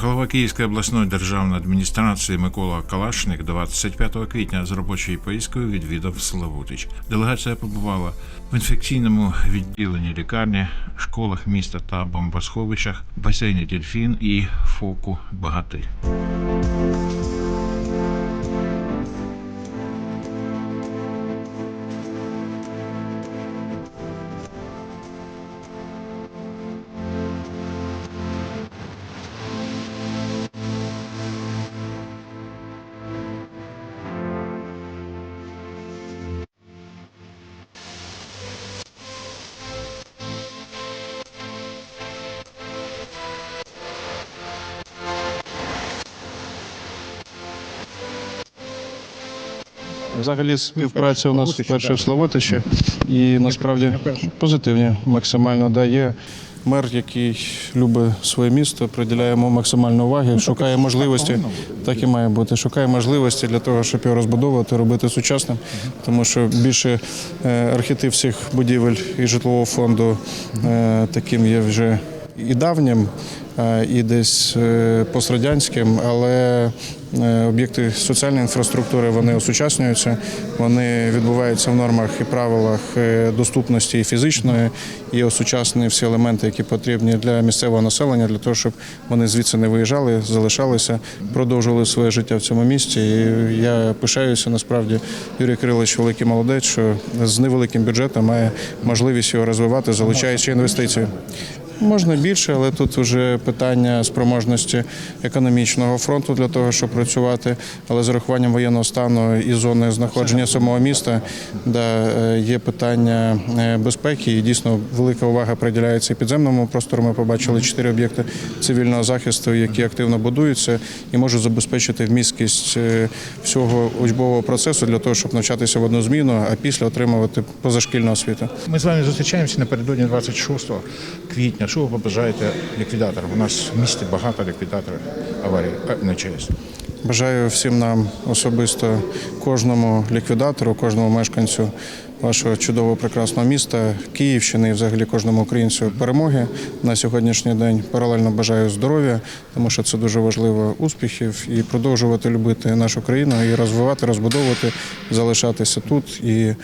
Голова Київської обласної державної адміністрації Микола Калашник 25 квітня з робочою поїздкою відвідав Славутич. Делегація побувала в інфекційному відділенні лікарні, школах міста та бомбосховищах, басейні Дельфін і фоку Багати. Взагалі співпраця у нас вперше в Словотичі і насправді позитивні максимально дає. Мер, який любить своє місто, приділяє йому максимально уваги, шукає можливості, так і має бути. Шукає можливості для того, щоб його розбудовувати, робити сучасним, тому що більше е, архетип всіх будівель і житлового фонду е, таким є вже і давнім, і десь е, пострадянським, але е, об'єкти соціальної інфраструктури вони осучаснюються, вони відбуваються в нормах і правилах е, доступності і фізичної, і осучаснені всі елементи, які потрібні для місцевого населення, для того, щоб вони звідси не виїжджали, залишалися, продовжували своє життя в цьому місті. І я пишаюся насправді. Юрій Кирилович великий молодець, що з невеликим бюджетом має можливість його розвивати, залучаючи інвестиції. Можна більше, але тут вже питання спроможності економічного фронту для того, щоб працювати. Але з урахуванням воєнного стану і зони знаходження самого міста, да, е, є питання е, безпеки. І дійсно велика увага приділяється і підземному простору. Ми побачили чотири об'єкти цивільного захисту, які активно будуються і можуть забезпечити вмісткість е, всього учбового процесу для того, щоб навчатися в одну зміну, а після отримувати позашкільну освіту. Ми з вами зустрічаємося напередодні 26 квітня. Що ви побажаєте ліквідаторам? У нас в місті багато ліквідаторів аварій а, на ЧАЕС. Бажаю всім нам особисто кожному ліквідатору, кожному мешканцю вашого чудового прекрасного міста, Київщини і взагалі кожному українцю перемоги на сьогоднішній день. Паралельно бажаю здоров'я, тому що це дуже важливо успіхів і продовжувати любити нашу країну і розвивати, розбудовувати, залишатися тут і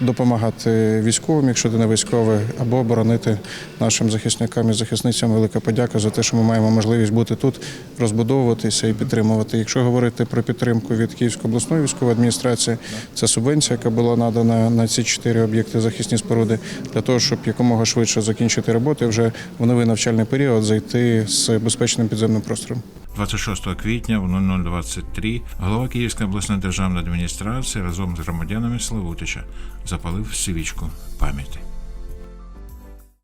допомагати військовим, якщо ти не військовий, або боронити нашим захисникам і захисницям. Велика подяка за те, що ми маємо можливість бути тут, розбудовуватися і підтримувати. Якщо говорити про підтримку від Київської обласної військової адміністрації, це субвенція, яка була надана на ці чотири об'єкти захисні споруди, для того, щоб якомога швидше закінчити роботи, вже в новий навчальний період зайти з безпечним підземним простором. 26 квітня в 0023 голова Київської обласної державної адміністрації разом з громадянами Славутича запалив свічку пам'яті.